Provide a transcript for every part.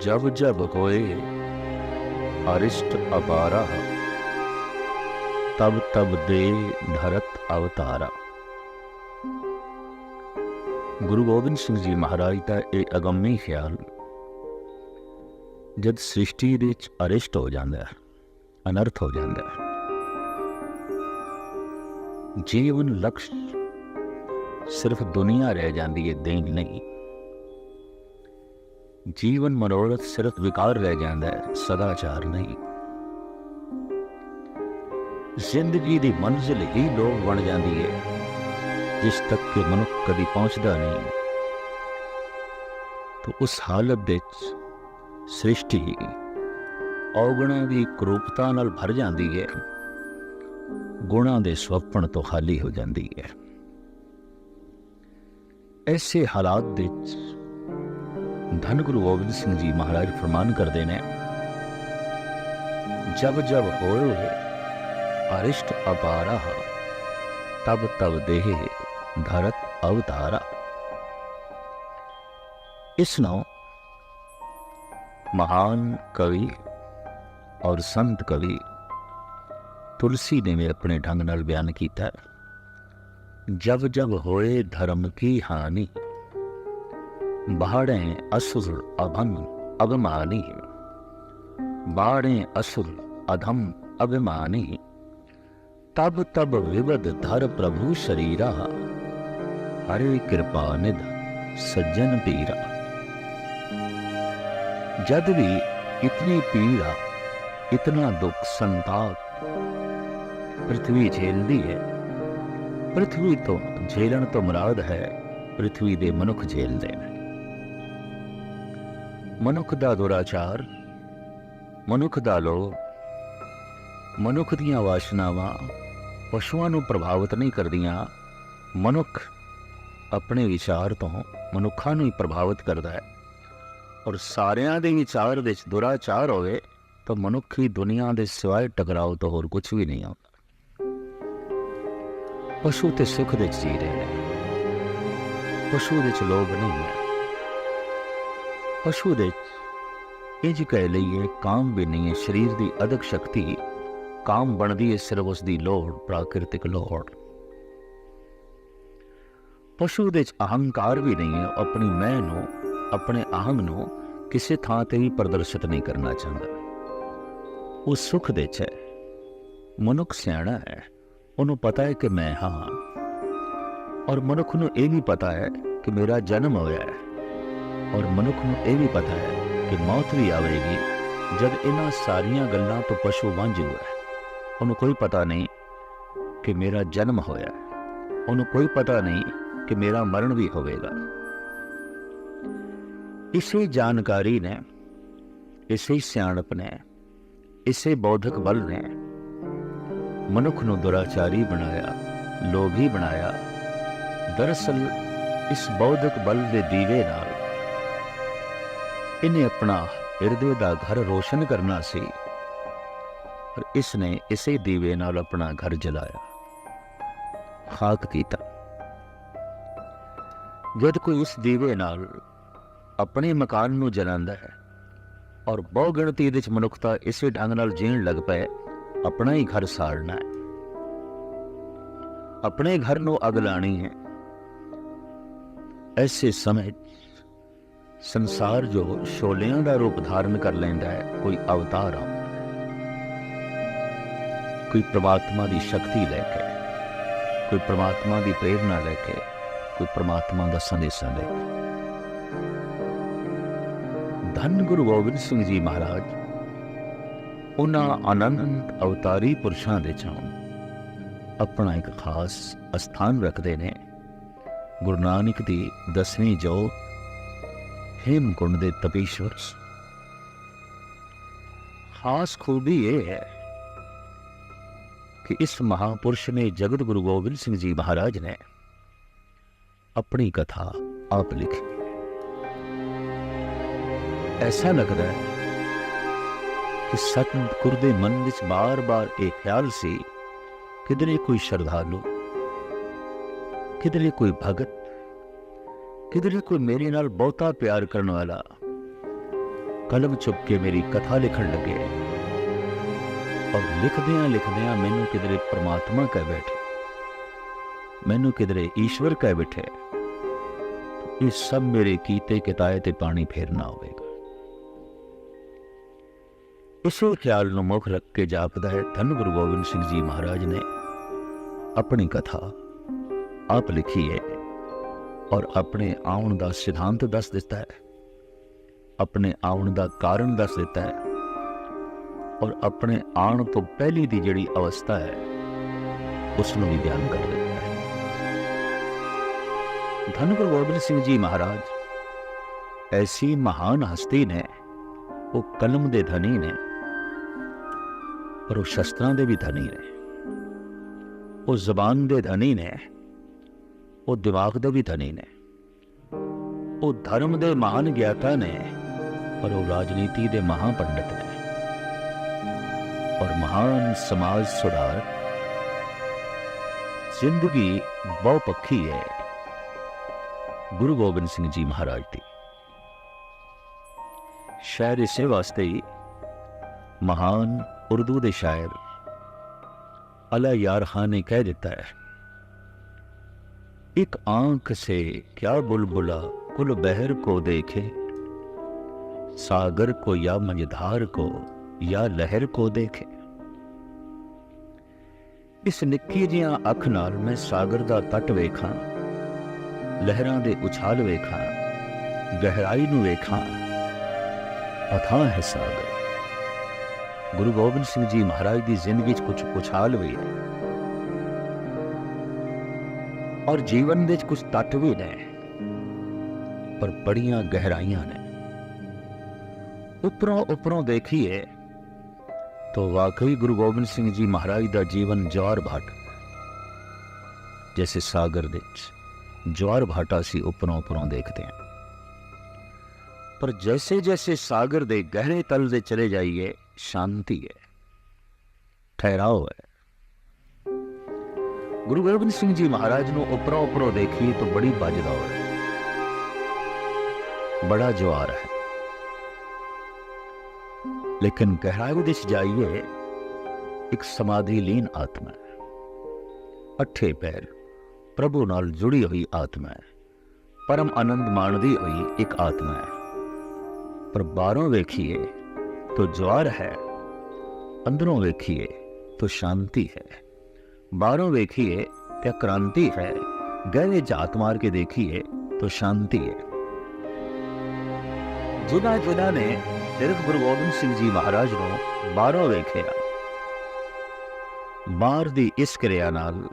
ਜਬ ਜਬ ਹੋਏ ਅਰਿਸ਼ਟ ਅਪਾਰਾ ਤਬ ਤਬ ਦੇ ਧਰਤ ਅਵਤਾਰਾ। ਗੁਰੂ ਗੋਬਿੰਦ ਸਿੰਘ ਜੀ ਮਹਾਰਾਜ ਦਾ ਇਹ ਅਗੰਮੀ ਖਿਆਲ ਜਦ ਸ੍ਰਿਸ਼ਟੀ ਦੇ ਵਿੱਚ ਅਰਿਸ਼ਟ ਹੋ ਜਾਂਦਾ ਹੈ, ਅਨਰਥ ਹੋ ਜਾਂਦਾ ਹੈ, ਜੀਵਨ ਲਕਸ਼ ਸਿਰਫ ਦੁਨੀਆ ਰਹਿ ਜਾਂਦੀ ਹੈ, ਦੇਣ ਨਹੀਂ। ਜੀਵਨ ਮਨੋਰਥ ਸਿਰਫ ਵਿਕਾਰ ਰਹਿ ਜਾਂਦਾ ਹੈ, ਸਦਾਚਾਰ ਨਹੀਂ। ਜ਼ਿੰਦਗੀ ਦੀ ਮੰਜ਼ਿਲ ਹੀ ਲੋਕ ਬਣ ਜਾਂਦੀ ਹੈ, ਜਿਸ ਤੱਕ ਕਿ ਮਨੁੱਖ ਕਦੀ ਪਹੁੰਚਦਾ ਨਹੀਂ। ਤਾਂ ਉਸ ਹਾਲਤ ਦੇ ਵਿੱਚ ਸ੍ਰਿਸ਼ਟੀ ਔਗਣਾਂ ਦੀ ਕਰੂਪਤਾ ਨਾਲ ਭਰ ਜਾਂਦੀ ਹੈ, ਗੁਣਾਂ ਦੇ ਸਵਪਨ ਤੋਂ ਖਾਲੀ ਹੋ ਜਾਂਦੀ ਹੈ। ਐਸੇ ਹਾਲਾਤ ਦੇ ਵਿੱਚ ਧੰਨ ਗੁਰੂ ਗੋਬਿੰਦ ਸਿੰਘ ਜੀ ਮਹਾਰਾਜ ਫਰਮਾਨ ਕਰਦੇ ਨੇ ਜਬ ਜਬ ਹੋਏ ਅਰਿਸ਼ਟ ਅਪਾਰਾ ਤਬ ਤਬ ਦੇਹ ਧਰਤ ਅਵਤਾਰਾ ਇਸ ਨੂੰ ਮਹਾਨ ਕਵੀ ਔਰ ਸੰਤ ਕਵੀ ਤੁਲਸੀ ਨੇ ਵੀ ਆਪਣੇ ਢੰਗ ਨਾਲ ਬਿਆਨ ਕੀਤਾ ਜਬ ਜਬ ਹੋਏ ਧਰਮ ਕੀ ਹਾਨੀ ਬਾੜੇ ਅਸੁਰ ਅਭਨ ਅਭਮਾਨੀ ਬਾੜੇ ਅਸੁਰ ਅਧਮ ਅਭਿਮਾਨੀ ਤਬ ਤਬ ਵਿਵਦ ਧਰ ਪ੍ਰਭੂ ਸ਼ਰੀਰਾ ਹਰੇ ਕਿਰਪਾ ਨਿਧ ਸੱਜਣ ਪੀਰਾ ਜਦ ਵੀ ਇਤਨੀ ਪੀੜਾ ਇਤਨਾ ਦੁੱਖ ਸੰਤਾਪ ਪ੍ਰithvi ਝੇਲਦੀ ਹੈ ਪ੍ਰithvi ਤੋਂ ਝੇਲਣ ਤੋਂ ਮੁਰਾਦ ਹੈ ਪ੍ਰithvi ਦੇ ਮਨੁੱਖ ਝੇਲਦੇ ਮਨੁੱਖ ਦਾ ਦੁਰਾਚਾਰ, ਮਨੁੱਖ ਦਾ ਲੋਭ, ਮਨੁੱਖ ਦੀਆਂ ਵਾਸ਼ਨਾਵਾਂ ਪਸ਼ੂਆਂ ਨੂੰ ਪ੍ਰਭਾਵਿਤ ਨਹੀਂ ਕਰਦੀਆਂ, ਮਨੁੱਖ ਆਪਣੇ ਵਿਚਾਰ ਤੋਂ ਮਨੁੱਖਾਂ ਨੂੰ ਹੀ ਪ੍ਰਭਾਵਿਤ ਕਰਦਾ ਹੈ। ਔਰ ਸਾਰਿਆਂ ਦੇ ਵਿਚਾਰ ਵਿੱਚ ਦੁਰਾਚਾਰ ਹੋਵੇ ਤਾਂ ਮਨੁੱਖੀ ਦੁਨੀਆ ਦੇ ਸਿਵਾਏ ਟਕਰਾਓ ਤੋਂ ਹੋਰ ਕੁਝ ਵੀ ਨਹੀਂ ਆਉਂਦਾ। ਪਸ਼ੂ ਤੇ ਸੁਖ ਦੇ ਜੀ ਰਹੇ ਨੇ। ਪਸ਼ੂ ਵਿੱਚ ਲੋਭ ਨਹੀਂ ਹੈ। ਪਸ਼ੂ ਦੇ ਇੰਜ ਕਹਿ ਲਈਏ, ਕਾਮ ਵੀ ਨਹੀਂ ਹੈ। ਸਰੀਰ ਦੀ ਅਦਕ ਸ਼ਕਤੀ, ਕਾਮ ਬਣਦੀ ਹੈ ਸਿਰਫ ਉਸ ਦੀ ਲੋੜ, ਪ੍ਰਾਕਿਰਤਿਕ ਲੋੜ। ਪਸ਼ੂ ਦੇ ਵਿੱਚ ਅਹੰਕਾਰ ਵੀ ਨਹੀਂ ਹੈ। ਆਪਣੀ ਮੈਂ ਨੂੰ, ਆਪਣੇ ਅਹੰਗ ਨੂੰ ਕਿਸੇ ਥਾਂ ਤੇ ਵੀ ਪ੍ਰਦਰਸ਼ਿਤ ਨਹੀਂ ਕਰਨਾ ਚਾਹੁੰਦਾ। ਉਹ ਸੁਖ ਦੇ ਚ ਹੈ। ਮਨੁੱਖ ਸਿਆਣਾ ਹੈ। ਉਹਨੂੰ ਪਤਾ ਹੈ ਕਿ ਮੈਂ ਹਾਂ। ਔਰ ਮਨੁੱਖ ਨੂੰ ਇਹ ਵੀ ਪਤਾ ਹੈ ਕਿ ਮੇਰਾ ਜਨਮ ਹੋਇਆ ਹੈ। ਔਰ ਮਨੁੱਖ ਨੂੰ ਇਹ ਵੀ ਪਤਾ ਹੈ ਕਿ ਮੌਤ ਵੀ ਆਵੇਗੀ ਜਦ ਇਹਨਾਂ ਸਾਰੀਆਂ ਗੱਲਾਂ ਤੋਂ ਪਸ਼ੂ ਵਾਂਝੂ ਹੈ ਉਹਨੂੰ ਕੋਈ ਪਤਾ ਨਹੀਂ ਕਿ ਮੇਰਾ ਜਨਮ ਹੋਇਆ ਉਹਨੂੰ ਕੋਈ ਪਤਾ ਨਹੀਂ ਕਿ ਮੇਰਾ ਮਰਨ ਵੀ ਹੋਵੇਗਾ। ਇਸੇ ਜਾਣਕਾਰੀ ਨੇ, ਇਸੇ ਸਿਆਣਪ ਨੇ, ਇਸੇ ਬੌਧਿਕ ਬਲ ਨੇ ਮਨੁੱਖ ਨੂੰ ਦੁਰਾਚਾਰੀ ਬਣਾਇਆ, ਲੋਭੀ ਬਣਾਇਆ। ਦਰਅਸਲ ਇਸ ਬੌਧਿਕ ਬਲ ਦੇ ਦੀਵੇ ਨਾਲ ਇਹਨੇ ਆਪਣਾ ਹਿਰਦੇ ਦਾ ਘਰ ਰੋਸ਼ਨ ਕਰਨਾ ਸੀ। ਪਰ ਇਸ ਨੇ ਇਸੇ ਦੀਵੇ ਨਾਲ ਆਪਣਾ ਘਰ ਜਲਾਇਆ। ਖਾਕ ਕੀਤਾ। ਜਦ ਕੋਈ ਇਸ ਦੀਵੇ ਨਾਲ ਆਪਣੇ ਮਕਾਨ ਨੂੰ ਜਲਾਉਂਦਾ ਹੈ ਔਰ ਬਹੁ ਗਿਣਤੀ ਦੇ ਵਿੱਚ ਮਨੁੱਖਤਾ ਇਸੇ ਢੰਗ ਨਾਲ ਜੀਣ ਲੱਗ ਪਏ, ਆਪਣਾ ਹੀ ਘਰ ਸਾੜਨਾ ਹੈ। ਆਪਣੇ ਘਰ ਨੂੰ ਅਗ ਲਾਣੀ ਹੈ। ਐਸੇ ਸਮੇਂ ਸੰਸਾਰ ਜੋ ਸ਼ੋਲਿਆਂ ਦਾ ਰੂਪ ਧਾਰਨ ਕਰ ਲੈਂਦਾ ਹੈ, ਕੋਈ ਅਵਤਾਰ ਆ ਕੋਈ ਪ੍ਰਮਾਤਮਾ ਦੀ ਸ਼ਕਤੀ ਲੈ ਕੇ, ਕੋਈ ਪ੍ਰਮਾਤਮਾ ਦੀ ਪ੍ਰੇਰਣਾ ਲੈ ਕੇ, ਕੋਈ ਪ੍ਰਮਾਤਮਾ ਦਾ ਸੰਦੇਸ਼ਾ ਲੈ ਕੇ। ਧੰਨ ਗੁਰੂ ਗੋਬਿੰਦ ਸਿੰਘ ਜੀ ਮਹਾਰਾਜ, ਉਹਨਾਂ ਅਨੰਤ ਅਵਤਾਰੀ ਪੁਰਸ਼ਾਂ ਦੇ ਚੋਂ ਆਪਣਾ ਇੱਕ ਖਾਸ ਅਸਥਾਨ ਰੱਖਦੇ ਨੇ। ਗੁਰੂ ਨਾਨਕ ਦੀ ਦਸਵੀਂ ਜੋਤ ਹੇਮਕੁੰਡ ਦੇ ਤਪੀਸ਼ਵਰ ਖਾਸ ਖੂਬੀ ਇਹ ਹੈ ਕਿ ਇਸ ਮਹਾਪੁਰਸ਼ ਨੇ ਜਗਤ ਗੁਰੂ ਗੋਬਿੰਦ ਸਿੰਘ ਜੀ ਮਹਾਰਾਜ ਨੇ ਆਪਣੀ ਕਥਾ ਆਪ ਲਿਖੀ ਐਸਾ ਲੱਗਦਾ ਹੈ ਕਿ ਸਤਿਗੁਰ ਦੇ ਮਨ ਵਿੱਚ ਬਾਰ-ਬਾਰ ਇਹ ਖਿਆਲ ਸੀ ਕਿਧਰੇ ਕੋਈ ਸ਼ਰਧਾਲੂ ਕਿਧਰੇ ਕੋਈ ਭਗਤ ਕਿਧਰੇ ਕੋਈ ਮੇਰੇ ਨਾਲ ਬਹੁਤਾ ਪਿਆਰ ਕਰਨ ਵਾਲਾ ਕਲਮ ਚੁੱਕ ਕੇ ਮੇਰੀ ਕਥਾ ਲਿਖਣ ਲੱਗੇ ਔਰ ਲਿਖਦਿਆਂ ਲਿਖਦਿਆਂ ਮੈਨੂੰ ਕਿਧਰੇ ਪ੍ਰਮਾਤਮਾ ਕਹਿ ਬੈਠੇ ਮੈਨੂੰ ਕਿਧਰੇ ਈਸ਼ਵਰ ਕਹਿ ਬੈਠੇ ਇਹ ਸਭ ਮੇਰੇ ਕੀਤੇ ਕਿਤਾਏ ਤੇ ਪਾਣੀ ਫੇਰਨਾ ਹੋਵੇਗਾ ਇਸੇ ਖਿਆਲ ਨੂੰ ਮੁੱਖ ਰੱਖ ਕੇ ਜਾਪਦਾ ਹੈ ਧੰਨ ਗੁਰੂ ਗੋਬਿੰਦ ਸਿੰਘ ਜੀ ਮਹਾਰਾਜ ਨੇ ਆਪਣੀ ਕਥਾ ਆਪ ਲਿਖੀ ਹੈ ਔਰ ਆਪਣੇ ਆਉਣ ਦਾ ਸਿਧਾਂਤ ਦੱਸ ਦਿੱਤਾ ਹੈ। ਆਪਣੇ ਆਉਣ ਦਾ ਕਾਰਨ ਦੱਸ ਦਿੱਤਾ ਹੈ। ਔਰ ਆਪਣੇ ਆਉਣ ਤੋਂ ਪਹਿਲੀ ਦੀ ਜਿਹੜੀ ਅਵਸਥਾ ਹੈ ਉਸ ਨੂੰ ਵੀ ਬਿਆਨ ਕਰ ਦਿੱਤਾ ਹੈ। ਧੰਨ ਗੁਰੂ ਗੋਬਿੰਦ ਸਿੰਘ ਜੀ ਮਹਾਰਾਜ, ਐਸੀ ਮਹਾਨ ਹਸਤੀ ਨੇ, ਉਹ ਕਲਮ ਦੇ ਧਨੀ ਨੇ, ਪਰ ਉਹ ਸ਼ਸਤਰਾਂ ਦੇ ਵੀ ਧਨੀ ਨੇ। ਉਹ ਜ਼ਬਾਨ ਦੇ ਧਨੀ ਨੇ। ਉਹ ਦਿਮਾਗ ਦੇ ਵੀ ਧਨੀ ਨੇ। ਉਹ ਧਰਮ ਦੇ ਮਹਾਨ ਗਿਆਤਾ ਨੇ, ਪਰ ਉਹ ਰਾਜਨੀਤੀ ਦੇ ਮਹਾ ਪੰਡਤ ਨੇ। ਔਰ ਮਹਾਨ ਸਮਾਜ ਸੁਧਾਰ ਜ਼ਿੰਦਗੀ ਬਹੁ ਪੱਖੀ ਹੈ ਗੁਰੂ ਗੋਬਿੰਦ ਸਿੰਘ ਜੀ ਮਹਾਰਾਜ ਦੀ। ਸ਼ਾਇਰ ਇਸੇ ਵਾਸਤੇ ਹੀ ਮਹਾਨ ਉਰਦੂ ਦੇ ਸ਼ਾਇਰ ਅਲਾ ਯਾਰ ਖਾਨ ਨੇ ਕਹਿ ਦਿੱਤਾ ਹੈ एक आंख से क्या बुलबुला कुल बहर को देखे सागर को या मझधार को या लहर को देखे ਇਸ ਨਿੱਕੀ ਜਿਹੀਆਂ ਅੱਖ ਨਾਲ ਮੈਂ ਸਾਗਰ ਦਾ ਤਟ ਵੇਖਾਂ ਲਹਿਰਾਂ ਦੇ ਉਛਾਲ ਵੇਖਾਂ ਗਹਿਰਾਈ ਨੂੰ ਵੇਖਾਂ ਅਥਾਹ ਹੈ ਸਾਗਰ ਗੁਰੂ ਗੋਬਿੰਦ ਸਿੰਘ ਜੀ ਮਹਾਰਾਜ ਦੀ ਜ਼ਿੰਦਗੀ 'ਚ ਕੁਝ ਉਛਾਲ ਵੀ ਹੈ ਔਰ ਜੀਵਨ ਦੇ ਵਿੱਚ ਕੁਝ ਤੱਟ ਵੀ ਨੇ ਪਰ ਬੜੀਆਂ ਗਹਿਰਾਈਆਂ ਨੇ ਉੱਪਰੋਂ ਉੱਪਰੋਂ ਦੇਖੀਏ तो वाकई गुरु गोबिंद सिंह जी महाराज ਦਾ ਜੀਵਨ ਜਵਾਰ ਭਾਟ ਜੈਸੇ ਸਾਗਰ ਦੇ ਵਿੱਚ ਜਵਾਰ ਭਾਟਾ ਸੀ ਉੱਪਰੋਂ ਉੱਪਰੋਂ ਦੇਖਦੇ ਹਾਂ ਪਰ ਜੈਸੇ ਜੈਸੇ ਸਾਗਰ ਦੇ ਗਹਿਰੇ ਤਲ ਦੇ ਚਲੇ ਜਾਈਏ ਸ਼ਾਂਤੀ ਹੈ ਠਹਿਰਾਓ ਹੈ ਗੁਰੂ ਗੋਬਿੰਦ ਸਿੰਘ ਜੀ ਮਹਾਰਾਜ ਨੂੰ ਉੱਪਰੋਂ ਉੱਪਰੋਂ ਦੇਖੀਏ ਤਾਂ ਬੜੀ ਬਾਜਦਾ ਹੈ ਬੜਾ ਜਵਾਰ ਹੈ ਲੇਕਿਨ ਗਹਿਰਾਈ ਦੇ ਵਿੱਚ ਜਾਈਏ ਇੱਕ ਸਮਾਧੀ ਲੀਨ ਆਤਮਾ ਹੈ ਅੱਠੇ ਪੈਰ ਪ੍ਰਭੂ ਨਾਲ ਜੁੜੀ ਹੋਈ ਆਤਮਾ ਹੈ ਪਰਮ ਆਨੰਦ ਮਾਣਦੀ ਹੋਈ ਇੱਕ ਆਤਮਾ ਹੈ ਪਰ ਬਾਹਰੋਂ ਵੇਖੀਏ ਤਾਂ ਜਵਾਰ ਹੈ ਅੰਦਰੋਂ ਵੇਖੀਏ ਤਾਂ ਸ਼ਾਂਤੀ ਹੈ ਬਾਹਰੋਂ ਵੇਖੀਏ ਤਾਂ ਕ੍ਰਾਂਤੀ ਹੈ ਗਹਿਰੇ ਜਾਤ ਮਾਰ ਕੇ ਦੇਖੀਏ ਤਾਂ ਸ਼ਾਂਤੀ ਹੈ ਜਿਨ੍ਹਾਂ ਜਿਨ੍ਹਾਂ ਨੇ ਸਿਰਫ ਗੁਰੂ ਗੋਬਿੰਦ ਸਿੰਘ ਜੀ ਮਹਾਰਾਜ ਨੂੰ ਬਾਹਰੋਂ ਵੇਖਿਆ ਬਾਹਰ ਦੀ ਇਸ ਕਿਰਿਆ ਨਾਲ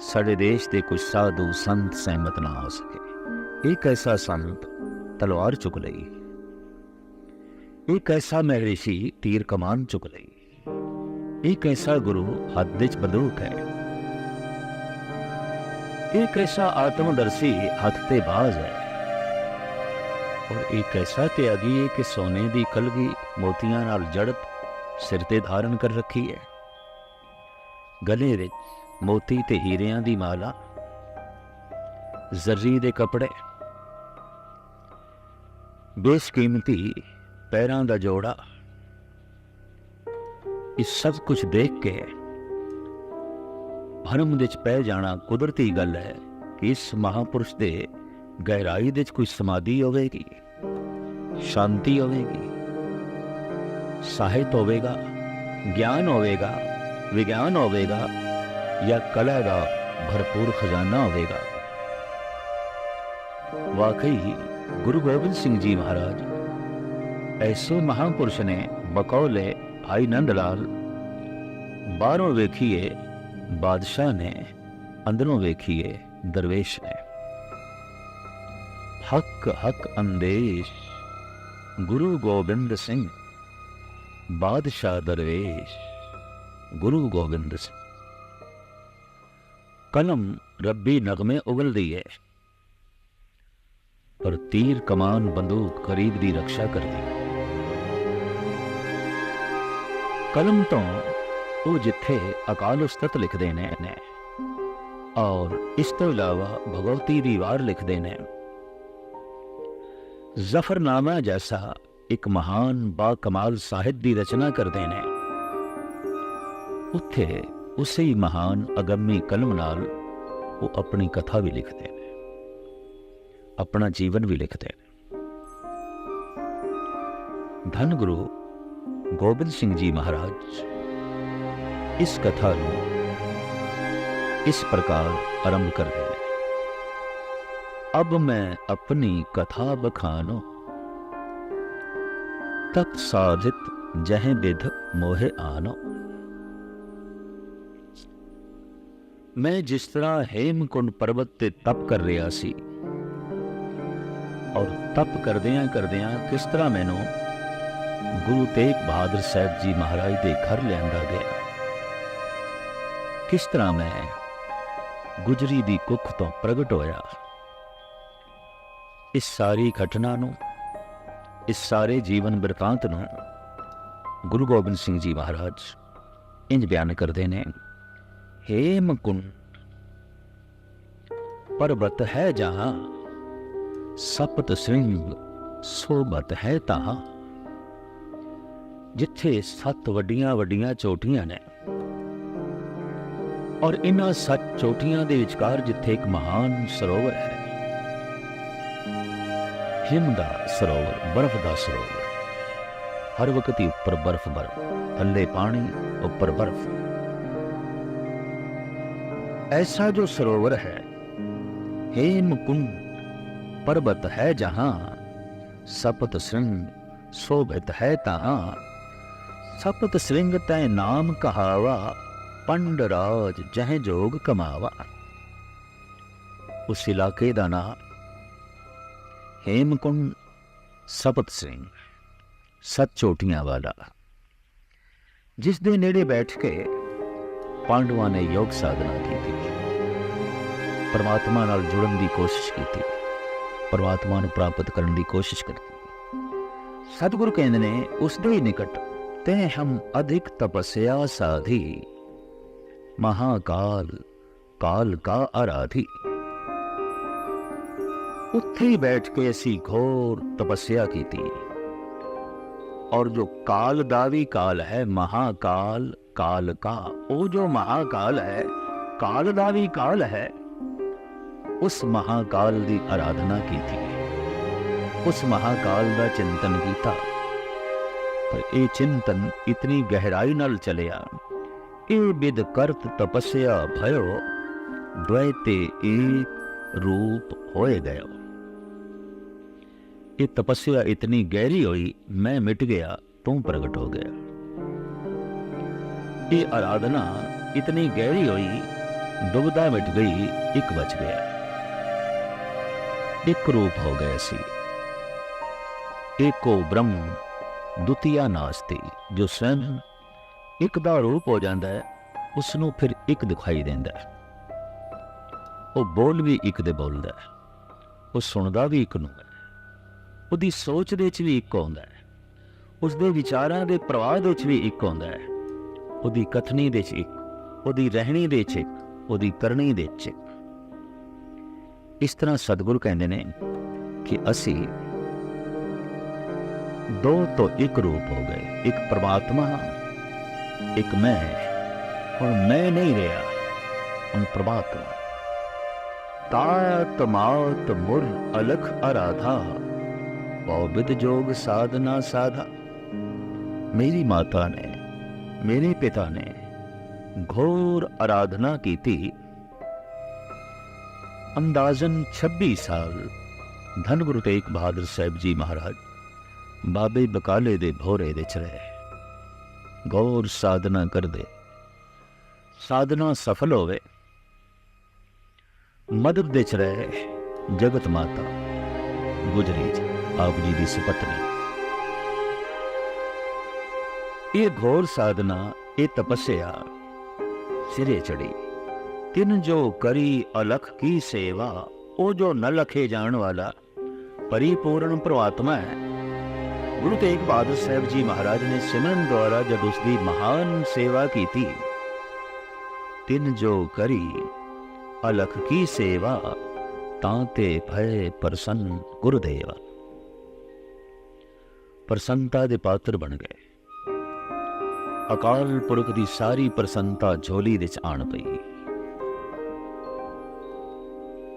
ਸਾਡੇ ਦੇਸ਼ ਦੇ ਕੁਝ ਸਾਧੂ ਸੰਤ ਸਹਿਮਤ ਨਾ ਹੋ ਸਕੇ ਇੱਕ ਐਸਾ ਸੰਤ ਤਲਵਾਰ ਚੁੱਕ ਲਈ ਇੱਕ ਐਸਾ ਮਹਿਰਿਸ਼ੀ ਤੀਰ ਕਮਾਨ ਚੁੱਕ ਲਈ ਇੱਕ ਐਸਾ ਗੁਰੂ ਹੱਥ ਵਿੱਚ ਬੰਦੂਕ ਹੈ? ਇੱਕ ਐਸਾ ਆਤਮਦਰਸ਼ੀ ਹੱਥ ਤੇ ਬਾਜ਼ ਹੈ? ਔਰ ਇੱਕ ਐਸਾ ਤਿਆਗੀ ਹੈ ਕਿ ਸੋਨੇ ਦੀ ਕਲਗੀ ਮੋਤੀਆਂ ਨਾਲ ਜੜਤ ਸਿਰ ਤੇ ਧਾਰਨ ਕਰ ਰੱਖੀ ਹੈ? ਗਲੇ ਵਿੱਚ ਮੋਤੀ ਤੇ ਹੀਰਿਆਂ ਦੀ ਮਾਲਾ, ਜ਼ਰਰੀ ਦੇ ਕੱਪੜੇ, ਬੇਸ਼ਕੀਮਤੀ ਪੈਰਾਂ ਦਾ ਜੋੜਾ ਇਹ ਸਭ ਕੁਝ ਦੇਖ ਕੇ ਭਰਮ ਦੇ ਵਿੱਚ ਪੈ ਜਾਣਾ ਕੁਦਰਤੀ ਗੱਲ ਹੈ ਕਿ ਇਸ ਮਹਾਪੁਰਸ਼ ਦੇ ਗਹਿਰਾਈ ਦੇ ਵਿੱਚ ਕੋਈ ਸਮਾਧੀ ਹੋਵੇਗੀ ਸ਼ਾਂਤੀ ਹੋਵੇਗੀ ਸਾਹਿਤ ਹੋਵੇਗਾ ਗਿਆਨ ਹੋਵੇਗਾ ਵਿਗਿਆਨ ਹੋਵੇਗਾ ਜਾਂ ਕਲਾ ਦਾ ਭਰਪੂਰ ਖਜ਼ਾਨਾ ਹੋਵੇਗਾ ਵਾਕਈ ਗੁਰੂ ਗੋਬਿੰਦ ਸਿੰਘ ਜੀ ਮਹਾਰਾਜ ਐਸੇ ਮਹਾਪੁਰਸ਼ ਨੇ ਬਕੌਲੇ ਭਾਈ ਨੰਦ ਲਾਲ ਬਾਹਰੋਂ ਵੇਖੀਏ ਬਾਦਸ਼ਾਹ ਨੇ ਅੰਦਰੋਂ ਵੇਖੀਏ ਦਰਵੇਸ਼ ਨੇ ਹੱਕ ਹੱਕ ਅੰਦੇਸ਼ ਗੁਰੂ ਗੋਬਿੰਦ ਸਿੰਘ ਬਾਦਸ਼ਾਹ ਦਰਵੇਸ਼ ਗੁਰੂ ਗੋਬਿੰਦ ਸਿੰਘ ਕਲਮ ਰੱਬੀ ਨਗਮੇ ਉਗਲਦੀ ਹੈ ਪਰ ਤੀਰ ਕਮਾਨ ਬੰਦੂਕ ਕਰੀਬ ਦੀ ਰੱਖਿਆ ਕਰਦੀ ਕਲਮ ਤੋਂ ਉਹ ਜਿੱਥੇ ਅਕਾਲ ਉਸਤਤ ਲਿਖਦੇ ਨੇ ਔਰ ਇਸ ਤੋਂ ਇਲਾਵਾ ਭਗਵਤੀ ਦੀ ਵਾਰ ਲਿਖਦੇ ਨੇ। ਜ਼ਫਰਨਾਮਾ ਜੈਸਾ ਇੱਕ ਮਹਾਨ ਬਾ ਕਮਾਲ ਸਾਹਿਤ ਦੀ ਰਚਨਾ ਕਰਦੇ ਨੇ। ਉੱਥੇ ਉਸੇ ਹੀ ਮਹਾਨ ਅਗੰਮੀ ਕਲਮ ਨਾਲ ਉਹ ਆਪਣੀ ਕਥਾ ਵੀ ਲਿਖਦੇ ਨੇ। ਆਪਣਾ ਜੀਵਨ ਵੀ ਲਿਖਦੇ ਨੇ। ਧੰਨ ਗੁਰੂ ਗੋਬਿੰਦ ਸਿੰਘ ਜੀ ਮਹਾਰਾਜ ਇਸ ਕਥਾ ਨੂੰ ਇਸ ਪ੍ਰਕਾਰ ਆਰੰਭ ਕਰਦੇ ਨੇ अब मैं अपनी कथा बखानो तत् साधित जह विध मोहे आनो ਮੈਂ ਜਿਸ ਤਰ੍ਹਾਂ ਹੇਮਕੁੰਡ ਪਰਬਤ ਤੇ ਤਪ ਕਰ ਰਿਹਾ ਸੀ ਔਰ ਤਪ ਕਰਦਿਆਂ ਕਰਦਿਆਂ ਕਿਸ ਤਰ੍ਹਾਂ ਮੈਨੂੰ ਗੁਰੂ ਤੇਗ ਬਹਾਦਰ ਸਾਹਿਬ ਜੀ ਮਹਾਰਾਜ ਦੇ ਘਰ ਲਿਆਂਦਾ ਗਿਆ। ਕਿਸ ਤਰ੍ਹਾਂ ਮੈਂ ਗੁਜਰੀ ਦੀ ਕੁੱਖ ਤੋਂ ਪ੍ਰਗਟ ਹੋਇਆ? ਇਸ ਸਾਰੀ ਘਟਨਾ ਨੂੰ, ਇਸ ਸਾਰੇ ਜੀਵਨ ਬਿਰਤਾਂਤ ਨੂੰ ਗੁਰੂ ਗੋਬਿੰਦ ਸਿੰਘ ਜੀ ਮਹਾਰਾਜ ਇੰਜ ਬਿਆਨ ਕਰਦੇ ਨੇ, ਹੇ ਮਕੁਨ ਪਰਬਤ ਹੈ ਜਹਾਂ, ਸਪਤ ਸਿੰਘ ਸੋਬਤ ਹੈ ਤਹਾਂ। ਜਿੱਥੇ ਸੱਤ ਵੱਡੀਆਂ ਵੱਡੀਆਂ ਚੋਟੀਆਂ ਨੇ ਔਰ ਇਨ੍ਹਾਂ ਸੱਤ ਚੋਟੀਆਂ ਦੇ ਵਿਚਕਾਰ ਜਿੱਥੇ ਇੱਕ ਮਹਾਨ ਸਰੋਵਰ ਹੈ ਹਿਮ ਦਾ ਸਰੋਵਰ ਬਰਫ਼ ਦਾ ਸਰੋਵਰ ਹਰ ਵਕਤ ਹੀ ਉੱਪਰ ਬਰਫ਼ ਬਰਫ਼ ਥੱਲੇ ਪਾਣੀ ਉੱਪਰ ਬਰਫ਼ ऐसा जो सरोवर है हेमकुंड पर्वत है जहां सपत श्रृंग शोभित है तहां ਸਪਤ ਸਿੰਘ ਤੈ ਨਾਮ ਕਹਾਵਾ ਪੰਡ ਰਾਜ ਜਹ ਜੋਗ ਕਮਾਵਾ ਉਸ ਇਲਾਕੇ ਦਾ ਨਾਮ ਹੇਮਕੁੰਡ ਸਪਤ ਸਿੰਘ ਸਤ ਚੋਟੀਆਂ ਵਾਲਾ ਜਿਸ ਦੇ ਨੇੜੇ ਬੈਠ ਕੇ ਪਾਂਡਵਾਂ ਨੇ ਯੋਗ ਸਾਧਨਾ ਕੀਤੀ ਪਰਮਾਤਮਾ ਨਾਲ ਜੁੜਨ ਦੀ ਕੋਸ਼ਿਸ਼ ਕੀਤੀ ਪਰਮਾਤਮਾ ਨੂੰ ਪ੍ਰਾਪਤ ਕਰਨ ਦੀ ਕੋਸ਼ਿਸ਼ ਕੀਤੀ ਸਤਿਗੁਰੂ ਕਹਿੰਦੇ ਨੇ ਉਸ ਦੇ ਹੀ ਨਿਕਟ ਤੇ ਹਮ ਅਧਿਕ ਤਪਸਿਆ ਸਾਧੀ ਮਹਾਕਾਲ ਕਾਲ ਕਾ ਆਰਾਧੀ ਉੱਥੇ ਹੀ ਬੈਠ ਕੇ ਅਸੀਂ ਘੋਰ ਤਪੱਸਿਆ ਕੀਤੀ ਔਰ ਜੋ ਕਾਲ ਦਾ ਵੀ ਕਾਲ ਹੈ ਮਹਾਕਾਲ ਕਾਲ ਕਾ ਉਹ ਜੋ ਮਹਾਕਾਲ ਹੈ ਕਾਲ ਦਾ ਵੀ ਕਾਲ ਹੈ ਉਸ ਮਹਾਕਾਲ ਦੀ ਆਰਾਧਨਾ ਕੀਤੀ ਉਸ ਮਹਾਕਾਲ ਦਾ ਚਿੰਤਨ ਕੀਤਾ ਪਰ ਇਹ ਚਿੰਤਨ ਇਤਨੀ ਗਹਿਰਾਈ ਨਾਲ ਚਲਿਆ ਇਹ ਬਿਦ ਕਰਤ ਤਪੱਸਿਆ ਭਇਓ ਦ્વੈਤੇ ਏਕ ਰੂਪ ਹੋਏ ਗਇਓ ਇਹ ਤਪੱਸਿਆ ਇਤਨੀ ਗਹਿਰੀ ਹੋਈ ਮੈਂ ਮਿਟ ਗਿਆ ਤੂੰ ਪ੍ਰਗਟ ਹੋ ਗਿਆ ਇਹ ਆਰਾਧਨਾ ਇਤਨੀ ਗਹਿਰੀ ਹੋਈ ਦੁਬਦਾ ਮਿਟ ਗਈ ਇੱਕ ਬਚ ਗਿਆ ਇੱਕ ਰੂਪ ਹੋ ਗਿਆ ਸੀ ਏਕੋ ਬ੍ਰਹਮ ਦੁਤੀਆ ਨਾਸਤੀ ਜੋ ਸਵੈੰ ਇੱਕ ਦਾ ਰੂਪ ਹੋ ਜਾਂਦਾ ਹੈ ਉਸ ਨੂੰ ਫਿਰ ਇੱਕ ਦਿਖਾਈ ਦਿੰਦਾ ਹੈ। ਉਹ ਬੋਲ ਵੀ ਇੱਕ ਦੇ ਬੋਲਦਾ ਹੈ, ਉਹ ਸੁਣਦਾ ਵੀ ਇੱਕ ਨੂੰ ਹੈ। ਉਹਦੀ ਸੋਚ ਦੇ ਵਿੱਚ ਵੀ ਇੱਕ ਹੁੰਦਾ ਹੈ ਉਸ ਦੇ ਵਿਚਾਰਾਂ ਦੇ ਪ੍ਰਵਾਹ ਦੇ ਵਿੱਚ ਵੀ ਇੱਕ ਹੁੰਦਾ ਹੈ। ਉਹਦੀ ਕਥਨੀ ਦੇ ਵਿੱਚ ਇੱਕ, ਉਹਦੀ ਰਹਿਣੀ ਦੇ ਵਿੱਚ ਇੱਕ, ਉਹਦੀ ਕਰਨੀ ਦੇ ਵਿੱਚ ਇਸ ਤਰ੍ਹਾਂ ਸਤਿਗੁਰੂ ਕਹਿੰਦੇ ਨੇ ਕਿ ਅਸੀਂ ਦੋ ਤੋਂ ਇੱਕ ਰੂਪ ਹੋ ਗਏ। ਇੱਕ ਪ੍ਰਮਾਤਮਾ, ਇੱਕ ਮੈਂ। ਹੁਣ ਮੈਂ ਨਹੀਂ ਰਿਹਾ। ਹੁਣ ਪ੍ਰਮਾਤਮਾ। ਤਾਤ ਮਾਤ ਮੁਰ ਅਲਖ ਅਰਾਧਾ। ਪਉਬਿਦ ਜੋਗ ਸਾਧਨਾ ਸਾਧਾ। ਮੇਰੀ ਮਾਤਾ ਨੇ, ਮੇਰੇ ਪਿਤਾ ਨੇ ਘੋਰ ਆਰਾਧਨਾ ਕੀਤੀ। ਅੰਦਾਜ਼ਨ 26 ਸਾਲ। ਧੰਨ ਗੁਰੂ ਤੇਗ ਬਹਾਦਰ ਸਾਹਿਬ ਜੀ ਮਹਾਰਾਜ। ਬਾਬੇ ਬਕਾਲੇ ਦੇ ਭੋਰੇ ਦੇ ਚ ਗੌਰ ਸਾਧਨਾ ਕਰਦੇ। ਸਾਧਨਾ ਸਫਲ ਹੋਵੇ। ਮਦਦ ਦੇ ਚ ਜਗਤ ਮਾਤਾ। ਗੁਜਰੀ ਜੀ, ਆਪ ਜੀ ਦੀ ਸੁਪਤਨੀ। ਇਹ ਘੋਰ ਸਾਧਨਾ, ਇਹ ਤਪੱਸਿਆ, ਸਿਰੇ ਚੜੀ। ਤਿੰਨ ਜੋ ਕਰੀ ਅਲਖ ਕੀ ਸੇਵਾ, ਉਹ ਜੋ ਨ ਲਖੇ ਜਾਣ ਵਾਲਾ, ਪਰਿਪੂਰਨ ਪ੍ਰਮਾਤਮਾ ਹੈ। ਗੁਰੂ ਤੇਗ ਬਹਾਦਰ ਸਾਹਿਬ ਜੀ ਮਹਾਰਾਜ ਨੇ ਸਿਮਰਨ ਦੁਆਰਾ ਜਦ ਉਸ ਦੀ ਮਹਾਨ ਸੇਵਾ ਕੀਤੀ ਤਿੰਨ ਜੋ ਕਰੀ ਅਲਖ ਕੀ ਸੇਵਾ ਤਾਂ ਤੇ ਭਏ ਪ੍ਰਸੰਨ ਗੁਰਦੇਵਾ ਪ੍ਰਸੰਨਤਾ ਦੇ ਪਾਤਰ ਬਣ ਗਏ ਅਕਾਲ ਪੁਰਖ ਦੀ ਸਾਰੀ ਪ੍ਰਸੰਨਤਾ ਝੋਲੀ ਵਿੱਚ ਆਣ ਪਈ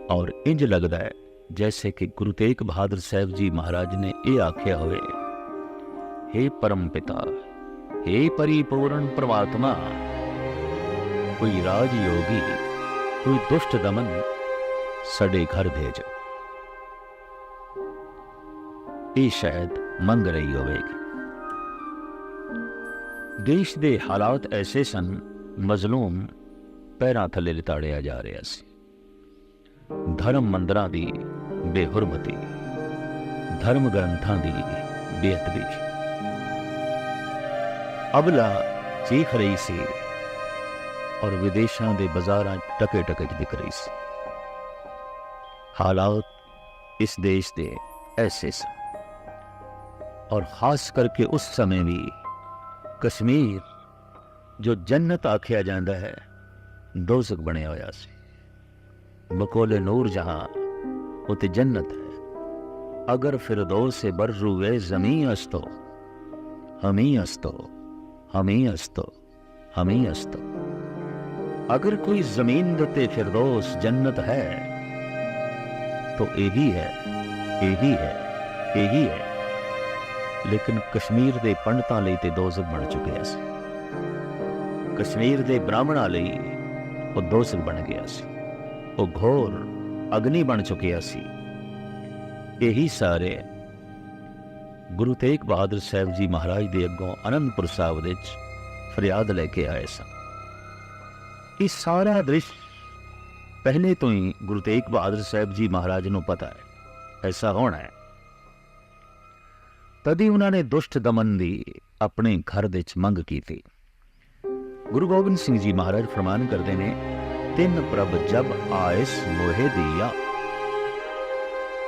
ਔਰ ਇੰਜ ਲੱਗਦਾ ਹੈ ਜੈਸੇ ਕਿ ਗੁਰੂ ਤੇਗ ਬਹਾਦਰ ਸਾਹਿਬ ਜੀ ਮਹਾਰਾਜ ਨੇ ਇਹ ਆਖਿਆ ਹੋਵੇ हे ਪਰਮ ਪਿਤਾ हे ਪਰਿਪੂਰਨ ਪ੍ਰਮਾਤਮਾ ਕੋਈ ਰਾਜ ਯੋਗੀ ਕੋਈ ਦੁਸ਼ਟ ਦਮਨ ਸਾਡੇ ਘਰ ਭੇਜ ਇਹ ਸ਼ਾਇਦ ਮੰਗ ਰਹੀ ਹੋਵੇਗੀ ਦੇਸ਼ ਦੇ ਹਾਲਾਤ ਐਸੇ ਸਨ ਮਜ਼ਲੂਮ ਪੈਰਾਂ ਥੱਲੇ ਲਿਤਾੜਿਆ ਜਾ ਰਿਹਾ ਸੀ ਧਰਮ ਮੰਦਰਾਂ ਦੀ ਬੇਹੁਰਮਤੀ ਧਰਮ ਗ੍ਰੰਥਾਂ ਦੀ ਬੇਅਦਬੀ ਅਬਲਾ ਚੀਖ ਰਹੀ ਸੀ ਔਰ ਵਿਦੇਸ਼ਾਂ ਦੇ ਬਾਜ਼ਾਰਾਂ ਟਕੇ ਟਕੇ ਵਿਕ ਰਹੀ ਸੀ। ਹਾਲਾਤ ਇਸ ਦੇਸ਼ ਦੇ ਐਸੇ ਸਨ ਔਰ ਖਾਸ ਕਰਕੇ ਉਸ ਸਮੇਂ ਵੀ ਕਸ਼ਮੀਰ, ਜੋ ਜੰਨਤ ਆਖਿਆ ਜਾਂਦਾ ਹੈ, ਦੋਜ਼ਖ ਬਣਿਆ ਹੋਇਆ ਸੀ। ਬਕੋਲੇ ਨੂਰ ਜਹਾਂ ਉਤੇ ਜੰਨਤ ਹੈ। ਅਗਰ ਫਿਰਦੌਸ ਸੇ ਬਰਰੂ ਵੇ ਜ਼ਮੀਨ ਅਸਤੋ, ਹਮੀ ਅਸਤੋ ਹਮੀ ਅਸਤੋ ਹਮੀ ਅਸਤੋ ਅਗਰ ਕੋਈ ਜ਼ਮੀਨ ਦੇ ਉੱਤੇ ਫਿਰਦੌਸ ਜੰਨਤ ਹੈ ਤਾਂ ਇਹੀ ਹੈ ਇਹੀ ਹੈ ਇਹੀ ਹੈ ਲੇਕਿਨ ਕਸ਼ਮੀਰ ਦੇ ਪੰਡਤਾਂ ਲਈ ਤੇ ਦੋਜ਼ਖ ਬਣ ਚੁੱਕਿਆ ਸੀ ਕਸ਼ਮੀਰ ਦੇ ਬ੍ਰਾਹਮਣਾਂ ਲਈ ਉਹ ਦੋਜ਼ਖ ਬਣ ਗਿਆ ਸੀ ਉਹ ਘੋਰ ਅਗਨੀ ਬਣ ਚੁੱਕਿਆ ਸੀ ਇਹੀ ਸਾਰੇ ਗੁਰੂ ਤੇਗ ਬਹਾਦਰ ਸਾਹਿਬ ਜੀ ਮਹਾਰਾਜ ਦੇ ਅੱਗੋਂ ਅਨੰਦਪੁਰ ਸਾਹਿਬ ਵਿੱਚ ਫਰਿਆਦ ਲੈ ਕੇ ਆਏ ਸਨ। ਇਹ ਸਾਰਾ ਦ੍ਰਿਸ਼ ਪਹਿਲੇ ਤੋਂ ਹੀ ਗੁਰੂ ਤੇਗ ਬਹਾਦਰ ਸਾਹਿਬ ਜੀ ਮਹਾਰਾਜ ਨੂੰ ਪਤਾ ਹੈ। ਐਸਾ ਹੋਣਾ ਹੈ। ਤਦੀ ਉਹਨਾਂ ਨੇ ਦੁਸ਼ਟ ਦਮਨ ਦੀ ਆਪਣੇ ਘਰ ਦੇ ਵਿੱਚ ਮੰਗ ਕੀਤੀ। ਗੁਰੂ ਗੋਬਿੰਦ ਸਿੰਘ ਜੀ ਮਹਾਰਾਜ ਫਰਮਾਨ ਕਰਦੇ ਨੇ, ਤਿੰਨ ਪ੍ਰਭ ਜਬ ਆਇਸ ਮੋਹਿ ਦੀਆ।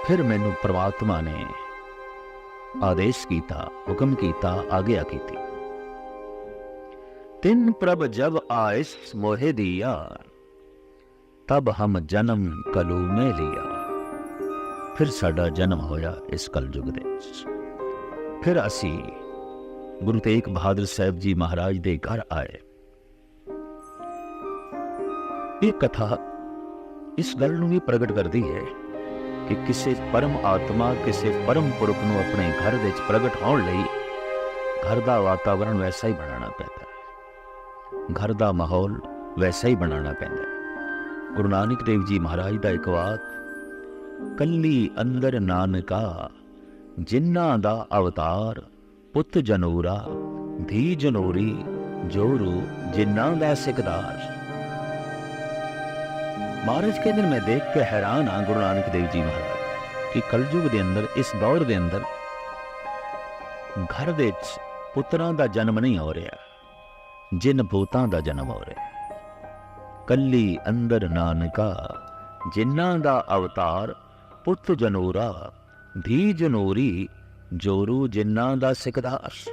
ਫਿਰ ਮੈਨੂੰ ਪ੍ਰਮਾਤਮਾ ਨੇ ਆਦੇਸ਼ ਕੀਤਾ ਹੁਕਮ ਕੀਤਾ ਆਗਿਆ ਕੀਤੀ ਤਿੰਨ ਪ੍ਰਭ ਜਬ ਆਇਸ ਮੋਹਿ ਦੀਆ ਤਬ ਹਮ ਜਨਮ ਕਲੂ ਮੇ ਲਿਆ ਫਿਰ ਸਾਡਾ ਜਨਮ ਹੋਇਆ ਇਸ ਕਲਯੁਗ ਦੇ ਵਿੱਚ ਫਿਰ ਅਸੀਂ ਗੁਰੂ ਤੇਗ ਬਹਾਦਰ ਸਾਹਿਬ ਜੀ ਮਹਾਰਾਜ ਦੇ ਘਰ ਆਏ ਇਹ ਕਥਾ ਇਸ ਗੱਲ ਨੂੰ ਵੀ ਪ੍ਰਗਟ ਕਰਦੀ ਹੈ ਕਿ ਕਿਸੇ ਪਰਮ ਆਤਮਾ, ਕਿਸੇ ਪਰਮ ਪੁਰਖ ਨੂੰ ਆਪਣੇ ਘਰ ਵਿੱਚ ਪ੍ਰਗਟ ਹੋਣ ਲਈ ਘਰ ਦਾ ਵਾਤਾਵਰਣ ਵੈਸਾ ਹੀ ਬਣਾਉਣਾ ਪੈਂਦਾ ਹੈ। ਘਰ ਦਾ ਮਾਹੌਲ ਵੈਸਾ ਹੀ ਬਣਾਉਣਾ ਪੈਂਦਾ ਹੈ। ਗੁਰੂ ਨਾਨਕ ਦੇਵ ਜੀ ਮਹਾਰਾਜ ਦਾ ਇੱਕ ਵਾਕ, ਕੱਲੀ ਅੰਦਰ ਨਾਨਕਾ, ਜਿਨ੍ਹਾਂ ਦਾ ਅਵਤਾਰ ਪੁੱਤ ਜਨੂਰਾ, ਧੀ ਜਨੂਰੀ, ਜੋਰੂ ਜਿਨ੍ਹਾਂ ਦਾ ਸਿਕਦਾਰ ਮਹਾਰਾਜ ਕਹਿੰਦੇ ਮੈਂ ਦੇਖ ਕੇ ਹੈਰਾਨ ਹਾਂ ਗੁਰੂ ਨਾਨਕ ਦੇਵ ਜੀ ਮਹਾਰਾਜ, ਕਿ ਕਲਯੁਗ ਦੇ ਅੰਦਰ, ਇਸ ਦੌਰ ਦੇ ਅੰਦਰ ਘਰ ਵਿੱਚ ਪੁੱਤਰਾਂ ਦਾ ਜਨਮ ਨਹੀਂ ਹੋ ਰਿਹਾ, ਜਿਨ ਭੂਤਾਂ ਦਾ ਜਨਮ ਹੋ ਰਿਹਾ। ਕੱਲੀ ਅੰਦਰ ਨਾਨਕਾ, ਜਿਨ੍ਹਾਂ ਦਾ ਅਵਤਾਰ ਪੁੱਤ ਜਨੂਰਾ, ਧੀ ਜਨੂਰੀ, ਜੋਰੂ ਜਿਨ੍ਹਾਂ ਦਾ ਸਿਕਦਾਸ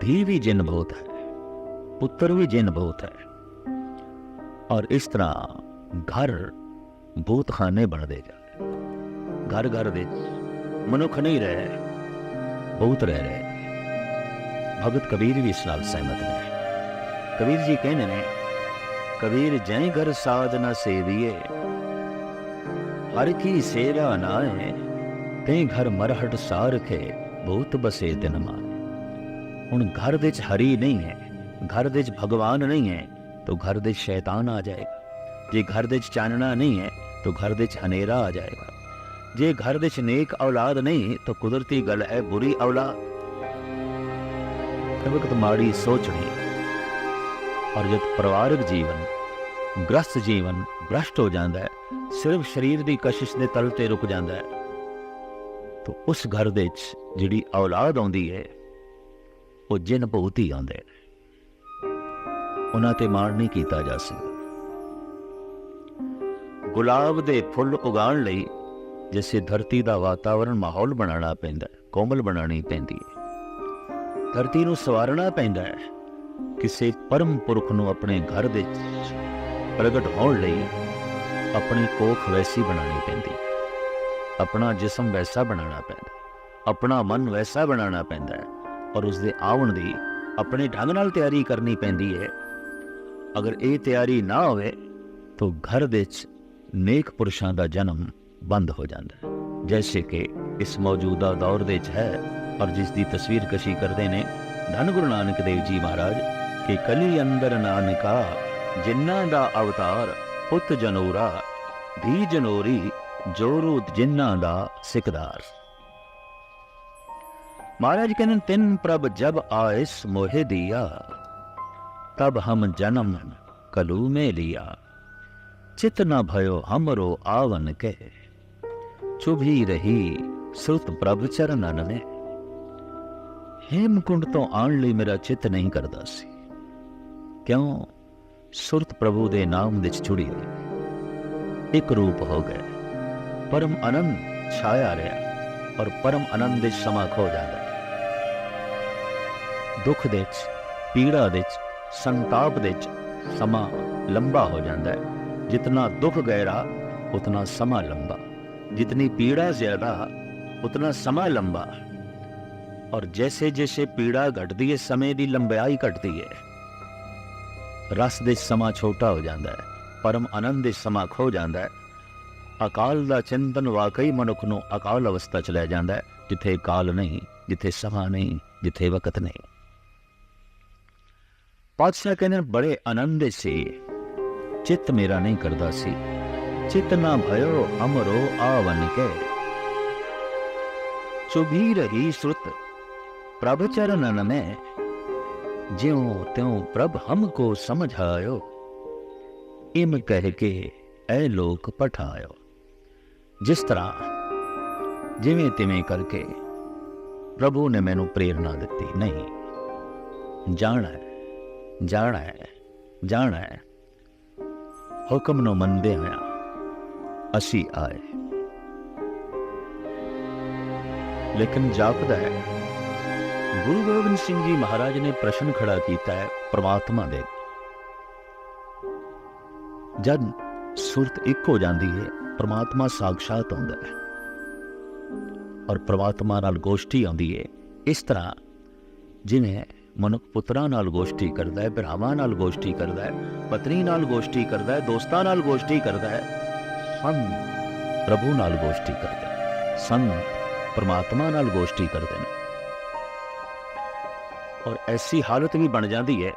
ਧੀ ਵੀ ਜਿਨ ਬਹੁਤ ਹੈ, ਪੁੱਤਰ ਵੀ ਜਿਨ ਬਹੁਤ ਹੈ। ਔਰ ਇਸ ਤਰ੍ਹਾਂ ਘਰ ਭੂਤਖਾਨੇ ਬਣਦੇ ਜਾ ਘਰ ਘਰ ਦੇ ਮਨੁੱਖ ਨਹੀਂ ਰਹੇ, ਬਹੁਤ ਰਹਿ ਰਹੇ ਭਗਤ ਕਬੀਰ ਵੀ ਇਸ ਨਾਲ ਸਹਿਮਤ ਨੇ। ਕਬੀਰ ਜੀ ਕਹਿੰਦੇ ਨੇ, ਕਬੀਰ ਜੈ ਘਰ ਸਾਧ ਨਾ ਸੇਵੀਏ, ਹਰ ਕੀ ਸੇਰਾ ਨਾਏ ਤੇ ਘਰ ਮਰਹਟ ਸਾਰਖੇ ਬਹੁਤ ਬਸੇ ਤਿਨ ਮਾਏ ਹੁਣ ਘਰ ਵਿੱਚ ਹਰੀ ਨਹੀਂ ਹੈ, ਘਰ ਵਿੱਚ ਭਗਵਾਨ ਨਹੀਂ ਹੈ तो घर ਦੇ ਸ਼ੈਤਾਨ ਆ ਜਾਏਗਾ ਜੇ ਘਰ ਦੇ ਚ ਚਾਨਣਾ ਨਹੀਂ ਹੈ ਤਾਂ ਘਰ ਦੇ ਚ ਹਨੇਰਾ ਆ ਜਾਏਗਾ ਜੇ ਘਰ ਦੇ ਚ ਨੇਕ ਔਲਾਦ ਨਹੀਂ ਤਾਂ ਕੁਦਰਤੀ ਗੱਲ ਹੈ ਬੁਰੀ ਔਲਾਦ ਇਹ ਵਕਤ ਮਾੜੀ ਸੋਚਣੀ ਔਰ ਜਦ ਪਰਿਵਾਰਕ ਜੀਵਨ ਗ੍ਰਸਤ ਜੀਵਨ ਭ੍ਰਸ਼ਟ ਹੋ ਜਾਂਦਾ ਹੈ ਸਿਰਫ ਸਰੀਰ ਦੀ ਕਸ਼ਿਸ਼ ਦੇ ਤਲ ਤੇ ਰੁਕ ਜਾਂਦਾ ਹੈ ਤਾਂ ਉਸ ਘਰ ਦੇ ਚ ਜਿਹੜੀ ਔਲਾਦ ਆਉਂਦੀ ਹੈ ਉਹ ਜਿਨ ਭੂਤ ਹੀ ਆਉਂਦੇ ਨੇ ਉਹਨਾਂ ਤੇ ਮਾਣ ਨਹੀਂ ਕੀਤਾ ਜਾ ਸਕਦਾ ਗੁਲਾਬ ਦੇ ਫੁੱਲ ਉਗਾਉਣ ਲਈ ਜਿਸੇ ਧਰਤੀ ਦਾ ਵਾਤਾਵਰਣ ਮਾਹੌਲ ਬਣਾਉਣਾ ਪੈਂਦਾ ਹੈ, ਕੋਮਲ ਬਣਾਉਣੀ ਪੈਂਦੀ ਹੈ। ਧਰਤੀ ਨੂੰ ਸਵਾਰਨਾ ਪੈਂਦਾ ਹੈ, ਕਿਸੇ ਪਰਮ ਪੁਰਖ ਨੂੰ ਆਪਣੇ ਘਰ ਦੇ ਪ੍ਰਗਟ ਹੋਣ ਲਈ ਆਪਣੀ ਕੋਖ ਵੈਸੀ ਬਣਾਉਣੀ ਪੈਂਦੀ ਆਪਣਾ ਜਿਸਮ ਵੈਸਾ ਬਣਾਉਣਾ ਪੈਂਦਾ ਆਪਣਾ ਮਨ ਵੈਸਾ ਬਣਾਉਣਾ ਪੈਂਦਾ ਔਰ ਉਸ ਦੇ ਆਉਣ ਦੀ ਆਪਣੇ ਢੰਗ ਨਾਲ ਤਿਆਰੀ ਕਰਨੀ ਪੈਂਦੀ ਹੈ। ਅਗਰ ਇਹ ਤਿਆਰੀ ਨਾ ਹੋਵੇ, ਤਾਂ ਘਰ ਵਿੱਚ ਨੇਕ ਪੁਰਸ਼ਾਂ ਦਾ ਜਨਮ ਬੰਦ ਹੋ ਜਾਂਦਾ ਹੈ। ਜੈਸੇ ਕਿ ਇਸ ਮੌਜੂਦਾ ਦੌਰ ਦੇ ਵਿੱਚ ਹੈ ਔਰ ਜਿਸ ਦੀ ਤਸਵੀਰ ਕਸ਼ੀ ਕਰਦੇ ਨੇ ਧੰਨ ਗੁਰੂ ਨਾਨਕ ਦੇਵ ਜੀ ਮਹਾਰਾਜ, ਕਿ ਕਲੀ ਅੰਦਰ ਨਾਨਕਾ ਜਿਨ੍ਹਾਂ ਦਾ ਅਵਤਾਰ ਪੁੱਤ ਜਨੋਰਾ, ਧੀ ਜਨੋਰੀ ਜੋਰੂ ਜਿਨ੍ਹਾਂ ਦਾ ਸਿਕਦਾਰ। ਮਹਾਰਾਜ ਕਹਿੰਦੇ ਤਿੰਨ ਪ੍ਰਭ ਜਬ ਆਇਸ ਮੋਹੇ ਦੀਆ। तब हम जन्म कलू में लिया चित न भयो हमरो आवन के चुभी रही श्रुत प्रभ चरणन में हेमकुंड ਤੋਂ ਆਉਣ ਲਈ ਮੇਰਾ ਚਿੱਤ ਨਹੀਂ ਕਰਦਾ ਸੀ ਕਿਉਂ ਸੁਰਤ ਪ੍ਰਭੂ ਦੇ ਨਾਮ ਵਿੱਚ ਜੁੜੀ ਹੋਈ ਇੱਕ ਰੂਪ ਹੋ ਗਏ ਪਰਮ ਆਨੰਦ ਛਾਇਆ ਰਿਹਾ ਔਰ ਪਰਮ ਆਨੰਦ ਵਿੱਚ ਸਮਾਂ ਖੋ ਜਾਂਦਾ ਹੈ ਦੁੱਖ ਦੇ ਵਿੱਚ ਪੀੜਾ ਦੇ ਵਿੱਚ ਸੰਤਾਪ ਦੇ ਵਿੱਚ ਸਮਾਂ ਲੰਬਾ ਹੋ ਜਾਂਦਾ ਹੈ। ਜਿਤਨਾ ਦੁੱਖ ਗਹਿਰਾ, ਉਤਨਾ ਸਮਾਂ ਲੰਬਾ। ਜਿਤਨੀ ਪੀੜਾ ਜ਼ਿਆਦਾ, ਉਤਨਾ ਸਮਾਂ ਲੰਬਾ। ਔਰ ਜੈਸੇ ਜੈਸੇ ਪੀੜਾ ਘਟਦੀ ਹੈ, ਸਮੇਂ ਦੀ ਲੰਬਾਈ ਘਟਦੀ ਹੈ। ਰਸ ਦੇ ਸਮਾਂ ਛੋਟਾ ਹੋ ਜਾਂਦਾ ਹੈ, ਪਰਮ ਆਨੰਦ ਦੇ ਸਮਾਂ ਖੋ ਜਾਂਦਾ ਹੈ। ਅਕਾਲ ਦਾ ਚਿੰਤਨ ਵਾਕਈ ਮਨੁੱਖ ਨੂੰ ਅਕਾਲ ਅਵਸਥਾ ਚ ਲੈ ਜਾਂਦਾ ਹੈ, ਜਿੱਥੇ ਕਾਲ ਨਹੀਂ, ਜਿੱਥੇ ਸਮਾਂ ਨਹੀਂ, ਜਿੱਥੇ ਵਕਤ ਨਹੀਂ। ਪਾਤਸ਼ਾਹ ਕਹਿੰਦੇ ਬੜੇ ਆਨੰਦ ਸੀ। ਚਿੱਤ ਮੇਰਾ ਨਹੀਂ ਕਰਦਾ ਸੀ। ਚਿੱਤ ਨਾ ਭਇਓ, ਅਮਰੋ, ਆਵਨ ਕੇ। ਚੁਭੀ ਰਹੀ ਸੁਰਤ, ਪ੍ਰਭ ਚਰਨਨ ਮੈਂ। ਜਿਉ ਤਿਉ ਪ੍ਰਭ ਹਮ ਹਮਕੋ ਸਮਝਾਇਓ। ਇਮ ਕਹਿ ਕੇ ਐ ਲੋਕ ਪਠਾਇਓ। ਜਿਸ ਤਰ੍ਹਾਂ ਜਿਵੇਂ ਤਿਵੇਂ ਕਰਕੇ ਪ੍ਰਭੂ ਨੇ ਮੈਨੂੰ ਪ੍ਰੇਰਣਾ ਦਿੱਤੀ। ਨਹੀਂ, ਜਾਣਾ ਜਾਣਾ ਹੈ ਜਾਣਾ। ਹੈ ਹੁਕਮ ਨੂੰ ਮੰਨਦੇ ਹੋਇਆ ਅਸੀਂ ਆਏ। ਲੇਕਿਨ ਜਾਪਦਾ ਹੈ, ਗੁਰੂ ਗੋਬਿੰਦ ਸਿੰਘ ਜੀ ਮਹਾਰਾਜ ਨੇ ਪ੍ਰਸ਼ਨ ਖੜਾ ਕੀਤਾ ਹੈ ਪ੍ਰਮਾਤਮਾ ਦੇ। ਜਦ ਸੁਰਤ ਇੱਕ ਹੋ ਜਾਂਦੀ ਹੈ, ਪ੍ਰਮਾਤਮਾ ਸਾਖਸ਼ਾਤ ਹੁੰਦਾ ਹੈ। ਔਰ ਪ੍ਰਮਾਤਮਾ ਨਾਲ ਗੋਸ਼ਟੀ ਆਉਂਦੀ ਹੈ, ਇਸ ਤਰ੍ਹਾਂ ਜਿਵੇਂ ਮਨੁੱਖ ਪੁੱਤਰਾਂ ਨਾਲ ਗੋਸ਼ਟੀ ਕਰਦਾ ਹੈ, ਭਰਾਵਾਂ ਨਾਲ ਗੋਸ਼ਟੀ ਕਰਦਾ ਹੈ, ਪਤਨੀ ਨਾਲ ਗੋਸ਼ਟੀ ਕਰਦਾ ਹੈ, ਦੋਸਤਾਂ ਨਾਲ ਗੋਸ਼ਟੀ ਕਰਦਾ ਹੈ ਸੰਤ ਪ੍ਰਭੂ ਨਾਲ ਗੋਸ਼ਟੀ ਕਰਦਾ ਹੈ ਸੰਤ ਪਰਮਾਤਮਾ ਨਾਲ ਗੋਸ਼ਟੀ ਕਰਦੇ ਨੇ। ਔਰ ਐਸੀ ਹਾਲਤ ਵੀ ਬਣ ਜਾਂਦੀ ਹੈ,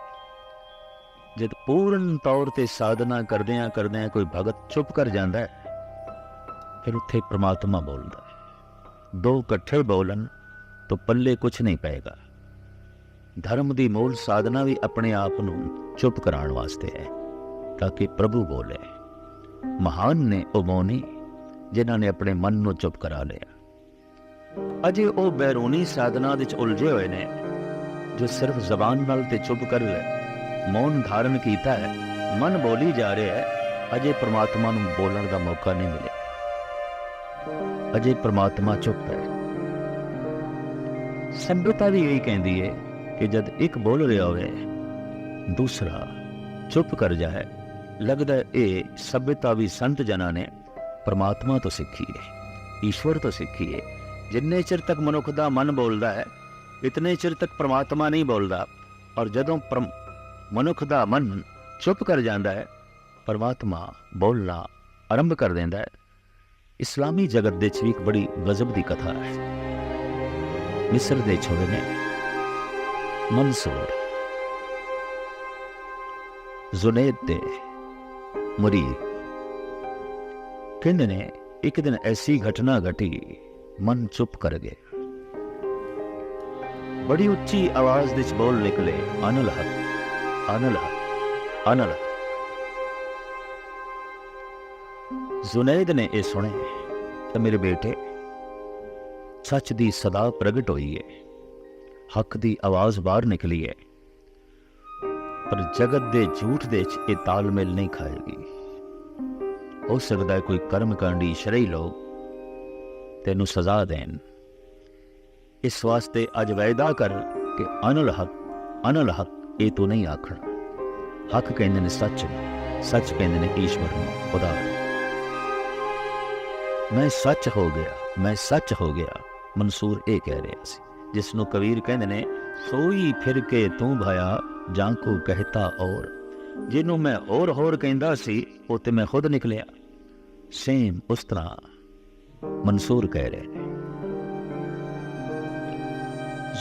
ਜਦ ਪੂਰਨ ਤੌਰ ਤੇ ਸਾਧਨਾ ਕਰਦਿਆਂ ਕਰਦਿਆਂ ਕੋਈ ਭਗਤ ਚੁੱਪ ਕਰ ਜਾਂਦਾ ਹੈ, ਫਿਰ ਉੱਥੇ ਪ੍ਰਮਾਤਮਾ ਬੋਲਦਾ ਹੈ, ਦੋ ਇਕੱਠੇ ਬੋਲਣ ਤਾਂ ਪੱਲੇ ਕੁਝ ਨਹੀਂ ਪਏਗਾ। ਧਰਮ ਦੀ ਮੂਲ ਸਾਧਨਾ ਵੀ ਆਪਣੇ ਆਪ ਨੂੰ ਚੁੱਪ ਕਰਾਉਣ ਵਾਸਤੇ ਹੈ, ਤਾਂ ਕਿ ਪ੍ਰਭੂ ਬੋਲੇ। ਮਹਾਨ ਨੇ ਉਹ ਮੌਨੀ, ਜਿਨ੍ਹਾਂ ਨੇ ਆਪਣੇ ਮਨ ਨੂੰ ਚੁੱਪ ਕਰਾ ਲਿਆ। ਅਜੇ ਉਹ ਬੈਰੂਨੀ ਸਾਧਨਾ ਵਿੱਚ ਉਲਝੇ ਹੋਏ ਨੇ, ਜੋ ਸਿਰਫ ਜ਼ਬਾਨ ਨਾਲ ਤੇ ਚੁੱਪ ਕਰ ਲੈ, ਮੌਨ ਧਾਰਨ ਕੀਤਾ ਹੈ, ਮਨ ਬੋਲੀ ਜਾ ਰਿਹਾ ਹੈ, ਅਜੇ ਪ੍ਰਮਾਤਮਾ ਨੂੰ ਬੋਲਣ ਦਾ ਮੌਕਾ ਨਹੀਂ ਮਿਲਿਆ। ਅਜੇ ਪ੍ਰਮਾਤਮਾ ਚੁੱਪ ਹੈ। ਸੰਬਤਾ ਵੀ ਇਹੀ ਕਹਿੰਦੀ ਹੈ ਕਿ ਜਦ ਇੱਕ ਬੋਲ ਰਿਹਾ ਹੋਵੇ ਦੂਸਰਾ ਚੁੱਪ ਕਰ ਜਾਏ ਲੱਗਦਾ ਹੈ ਇਹ ਸਭ్యਤਾ ਵੀ ਸੰਤ ਜਨਾਂ ਨੇ ਪ੍ਰਮਾਤਮਾ ਤੋਂ ਸਿੱਖੀ ਹੈ ਈਸ਼ਵਰ ਤੋਂ ਸਿੱਖੀ ਹੈ ਜਿੰਨੇ ਚਿਰ ਤੱਕ ਮਨੁੱਖ ਦਾ ਮਨ ਬੋਲਦਾ ਹੈ ਇਤਨੇ ਚਿਰ ਤੱਕ ਪ੍ਰਮਾਤਮਾ ਨਹੀਂ ਬੋਲਦਾ ਔਰ ਜਦੋਂ ਪ੍ਰਮ- ਮਨੁੱਖ ਦਾ ਮਨ ਚੁੱਪ ਕਰ ਜਾਂਦਾ ਹੈ ਪਰਮਾਤਮਾ ਬੋਲਣਾ ਆਰੰਭ ਕਰ ਦਿੰਦਾ ਹੈ ਇਸਲਾਮੀ ਜਗਤ ਦੇ ਵਿੱਚ ਵੀ ਇੱਕ ਬੜੀ ਗਜ਼ਬ ਦੀ ਕਥਾ ਹੈ ਮਿਸਰ ਦੇ ਛੋੜੇ ਨੇ ਮਨਸੂਰ। ਜ਼ੁਨੈਦ ਦੇ ਮੁਰੀਦ। ਕਹਿੰਦੇ ਨੇ, ਇੱਕ ਦਿਨ ਐਸੀ ਘਟਨਾ ਘਟੀ, ਮਨ ਚੁੱਪ ਕਰ ਗਿਆ ਬੜੀ ਉੱਚੀ ਆਵਾਜ਼ ਵਿੱਚ ਬੋਲ ਨਿਕਲੇ, ਅਨਲ ਹਕ ਅਨਲ ਹਕ, ਅਨਲ ਜ਼ੁਨੈਦ ਨੇ ਇਹ ਸੁਣੇ ਤਾਂ ਮੇਰੇ ਬੇਟੇ, ਸੱਚ ਦੀ ਸਦਾ ਪ੍ਰਗਟ ਹੋਈ ਹੈ ਹੱਕ ਦੀ ਆਵਾਜ਼ ਬਾਹਰ ਨਿਕਲੀ ਹੈ ਪਰ ਜਗਤ ਦੇ ਝੂਠ ਦੇ ਚ ਇਹ ਤਾਲਮੇਲ ਨਹੀਂ ਖਾਏਗੀ। ਹੋ ਸਕਦਾ ਹੈ ਕੋਈ ਕਰਮ ਕਾਂਡੀ ਸ਼ਰਈ ਲੋਕ ਤੈਨੂੰ ਸਜ਼ਾ ਦੇਣ। ਇਸ ਵਾਸਤੇ ਅੱਜ ਵੈਦਾ ਕਰ ਕਿ ਅਨਲ ਹੱਕ ਅਨਲ ਹੱਕ ਇਹ ਤੂੰ ਨਹੀਂ ਆਖਣਾ। ਹੱਕ ਕਹਿੰਦੇ ਨੇ ਸੱਚ ਨੂੰ, ਸੱਚ ਕਹਿੰਦੇ ਨੇ ਈਸ਼ਵਰ ਨੂੰ ਖੁਦਾ ਮੈਂ ਸੱਚ ਹੋ ਗਿਆ ਮੈਂ ਸੱਚ ਹੋ ਗਿਆ ਮਨਸੂਰ ਇਹ ਕਹਿ ਰਿਹਾ ਸੀ। ਜਿਸ ਨੂੰ ਕਬੀਰ ਕਹਿੰਦੇ ਨੇ ਸੋਈ ਫਿਰ ਕੇ ਤੂੰ ਭਾਇਆ ਜਾਂ ਕੋ ਕਹਤਾ ਔਰ ਜਿਹਨੂੰ ਮੈਂ ਹੋਰ ਹੋਰ ਕਹਿੰਦਾ ਸੀ ਉਹ ਤੇ ਮੈਂ ਖੁਦ ਨਿਕਲਿਆ ਸੇਮ ਉਸ ਤਰ੍ਹਾਂ ਮਨਸੂਰ ਕਹਿ ਰਹੇ ਨੇ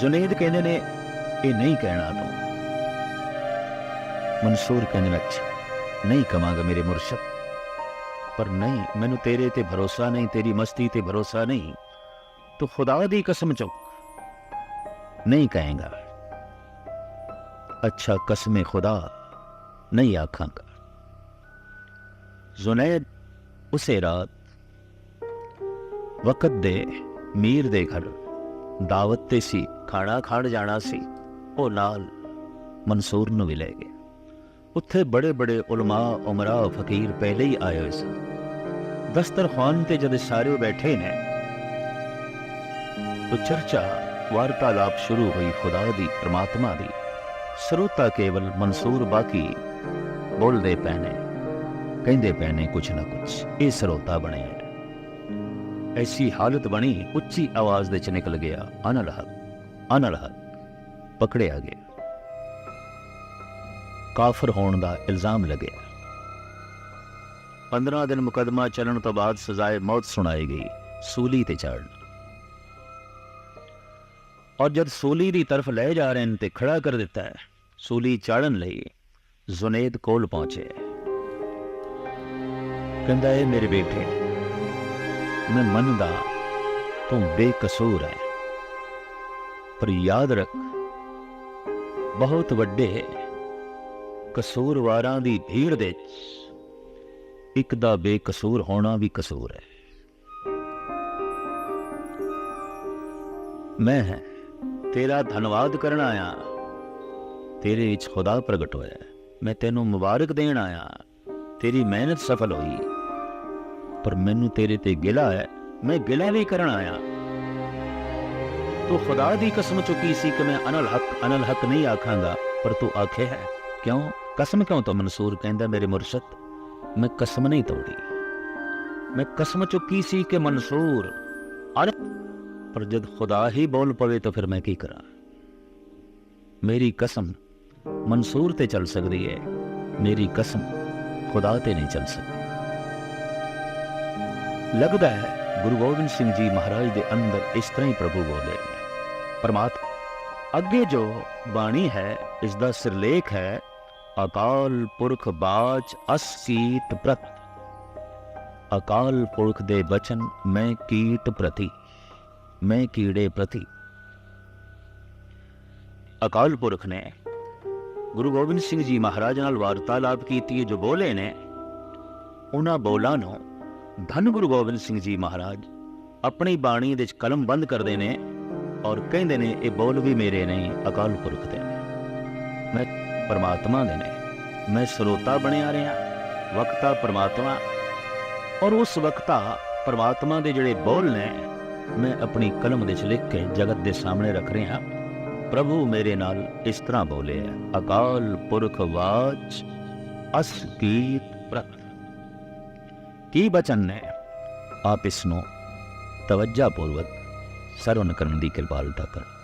ਜ਼ੁਨੈਦ ਕਹਿੰਦੇ ਨੇ ਇਹ ਨਹੀਂ ਕਹਿਣਾ ਤੂੰ ਮਨਸੂਰ ਕਹਿੰਦੇ ਨੇ ਅੱਛਾ ਨਹੀਂ ਕਵਾਂਗਾ ਮੇਰੇ ਮੁਰਸ਼ਦ ਪਰ ਨਹੀਂ ਮੈਨੂੰ ਤੇਰੇ ਤੇ ਭਰੋਸਾ ਨਹੀਂ ਤੇਰੀ ਮਸਤੀ ਤੇ ਭਰੋਸਾ ਨਹੀਂ ਤੂੰ ਖੁਦਾ ਦੀ ਕਸਮ ਚੁੱਕ ਨਹੀਂ ਕਹੇਗਾ ਅੱਛਾ ਕਸਮੇ ਖੁਦਾ ਨਹੀਂ ਆਖਾਂਗਾ ਜ਼ੁਨੈਦ ਉਸੇ ਰਾਤ ਵਕਤ ਦੇ ਮੀਰ ਦੇ ਘਰ ਦਾਵਤ ਤੇ ਸੀ ਖਾਣਾ ਖਾਣ ਜਾਣਾ ਸੀ ਉਹ ਨਾਲ ਮਨਸੂਰ ਨੂੰ ਵੀ ਲੈ ਗਿਆ ਉੱਥੇ ਬੜੇ ਬੜੇ ਉਲਮਾ ਉਮਰਾ ਫਕੀਰ ਪਹਿਲੇ ਹੀ ਆਏ ਹੋਏ ਸਨ ਦਸਤਰਖਾਨ ਤੇ ਜਦ ਸਾਰੇ ਬੈਠੇ ਨੇ ਤੋ ਚਰਚਾ ਵਾਰਤਾਲਾਪ ਸ਼ੁਰੂ ਹੋਈ ਖੁਦਾ ਦੀ, ਪ੍ਰਮਾਤਮਾ ਦੀ। ਸਰੋਤਾ ਕੇਵਲ ਮਨਸੂਰ ਬਾਕੀ ਬੋਲਦੇ ਪੈਨੇ ਕਹਿੰਦੇ ਪੈਨੇ ਕੁਛ ਨਾ ਕੁਛ, ਇਹ ਸਰੋਤਾ ਬਣਿਆ ਐਸੀ ਹਾਲਤ ਬਣੀ, ਉੱਚੀ ਆਵਾਜ਼ ਦੇ ਚ ਨਿਕਲ ਗਿਆ, ਅਨਲ ਹਕ ਅਨਲ ਹਕ, ਪਕੜਿਆ ਗਿਆ। ਕਾਫਰ ਹੋਣ ਦਾ ਇਲਜ਼ਾਮ ਲੱਗਿਆ। 15 ਦਿਨ ਮੁਕਦਮਾ ਚੱਲਣ ਤੋਂ ਬਾਅਦ ਸਜ਼ਾਏ ਮੌਤ ਸੁਣਾਈ ਗਈ, ਸੂਲੀ ਤੇ ਚੜ੍ਹਨ ਔਰ ਜਦ ਸੋਲੀ ਦੀ ਤਰਫ ਲੈ ਜਾ ਰਹੇ ਨੇ ਤੇ ਖੜਾ ਕਰ ਦਿੱਤਾ ਹੈ, ਸੂਲੀ ਚਾੜਨ ਲਈ ਜ਼ੁਨੇਦ ਕੋਲ ਪਹੁੰਚੇ। ਕਹਿੰਦਾ, ਇਹ ਮੇਰੇ ਬੇਟੇ, ਮੈਂ ਮੰਨਦਾ ਤੂੰ ਬੇਕਸੂਰ ਹੈ। ਪਰ ਯਾਦ ਰੱਖ, ਬਹੁਤ ਵੱਡੇ ਕਸੂਰਵਾਰਾਂ ਦੀ ਭੀੜ ਦੇ ਵਿੱਚ ਇੱਕ ਦਾ ਬੇਕਸੂਰ ਹੋਣਾ ਵੀ ਕਸੂਰ ਹੈ। ਮੈਂ ਹਾਂ ਤੇਰਾ ਧੰਨਵਾਦ ਕਰਨ ਆਇਆ। ਤੇਰੇ ਵਿੱਚ ਖੁਦਾ ਪ੍ਰਗਟ ਹੋਇਆ। ਮੈਂ ਤੈਨੂੰ ਮੁਬਾਰਕ ਦੇਣ ਆਇਆ। ਤੇਰੀ ਮਿਹਨਤ ਸਫਲ ਹੋਈ। ਪਰ ਮੈਨੂੰ ਤੇਰੇ ਤੇ ਗਿਲਾ ਹੈ। ਮੈਂ ਗਿਲਾ ਵੀ ਕਰਨ ਆਇਆ। ਤੂੰ ਖੁਦਾ ਦੀ ਕਸਮ ਚੁੱਕੀ ਸੀ ਕਿ ਮੈਂ ਅਨਲ ਹਕ ਅਨਲ ਹਕ ਨਹੀਂ ਆਖਾਂਗਾ। ਪਰ ਤੂੰ ਆਖੇ ਹੈ, ਕਿਉਂ? ਕਸਮ ਕਿਉਂ ਤਾਂ ਮਨਸੂਰ ਕਹਿੰਦਾ ਮੇਰੇ ਮੁਰਸ਼ਦ? ਮੈਂ ਕਸਮ ਨਹੀਂ ਤੋੜੀ। ਮੈਂ ਕਸਮ ਚੁੱਕੀ ਸੀ ਕਿ ਮਨਸੂਰ ਅਨ ਪਰ ਜਦ ਖੁਦਾ ਹੀ ਬੋਲ ਪਵੇ ਤਾਂ ਫਿਰ ਮੈਂ ਕੀ ਕਰਾਂ? ਮੇਰੀ ਕਸਮ ਮਨਸੂਰ ਤੇ ਚੱਲ ਸਕਦੀ ਹੈ। ਮੇਰੀ ਕਸਮ ਖੁਦਾ ਤੇ ਨਹੀਂ ਚੱਲ ਸਕਦੀ। ਲੱਗਦਾ ਹੈ ਗੁਰੂ ਗੋਬਿੰਦ ਸਿੰਘ ਜੀ ਮਹਾਰਾਜ ਦੇ ਅੰਦਰ ਇਸ ਤਰ੍ਹਾਂ ਹੀ ਪ੍ਰਭੂ ਬੋਲੇ ਨੇ। ਪਰਮਾਤਮਾ, ਅੱਗੇ ਜੋ ਬਾਣੀ ਹੈ ਇਸ ਦਾ ਸਿਰਲੇਖ ਹੈ, ਅਕਾਲ ਪੁਰਖ ਬਾਚ ਅਸੀਤ ਪ੍ਰਤ। ਅਕਾਲ ਪੁਰਖ ਦੇ ਬਚਨ ਮੈਂ ਕੀਟ ਪ੍ਰਤੀ। ਮੈਂ ਕੀੜੇ ਪ੍ਰਤੀ। ਅਕਾਲ ਪੁਰਖ ਨੇ ਗੁਰੂ ਗੋਬਿੰਦ ਸਿੰਘ ਜੀ ਮਹਾਰਾਜ ਨਾਲ ਵਾਰਤਾਲਾਪ ਕੀਤੀ ਜੋ ਬੋਲੇ ਨੇ, ਉਹਨਾਂ ਬੋਲਾਂ ਨੂੰ ਧੰਨ ਗੁਰੂ ਗੋਬਿੰਦ ਸਿੰਘ ਜੀ ਮਹਾਰਾਜ ਆਪਣੀ ਬਾਣੀ ਦੇ ਵਿੱਚ ਕਲਮ ਬੰਦ ਕਰਦੇ ਨੇ ਔਰ ਕਹਿੰਦੇ ਨੇ, ਇਹ ਬੋਲ ਵੀ ਮੇਰੇ ਨੇ, ਅਕਾਲ ਪੁਰਖ ਦੇ ਨੇ। ਮੈਂ ਪਰਮਾਤਮਾ ਦੇ ਨੇ। ਮੈਂ ਸਰੋਤਾ ਬਣਿਆ ਰਿਹਾ, ਵਕਤਾ ਪਰਮਾਤਮਾ ਔਰ ਉਸ ਵਕਤਾ ਪਰਮਾਤਮਾ ਦੇ ਜਿਹੜੇ ਬੋਲ ਨੇ ਮੈਂ ਆਪਣੀ ਕਲਮ ਦੇ ਚ ਲਿਖ ਕੇ ਜਗਤ ਦੇ ਸਾਹਮਣੇ ਰੱਖ ਰਿਹਾ ਪ੍ਰਭੂ ਮੇਰੇ ਨਾਲ ਇਸ ਤਰ੍ਹਾਂ ਬੋਲੇ ਹੈ, ਅਕਾਲ ਪੁਰਖ ਵਾਚ, ਅਸ ਕੀਤ ਪ੍ਰਤ। ਕੀ ਬਚਨ ਨੇ? ਆਪ ਇਸ ਨੂੰ ਤਵੱਜਾ ਪੂਰਵਕ ਸਰਵਨ ਕਰਨ ਦੀ ਕਿਰਪਾਲਤਾ ਕਰੋ।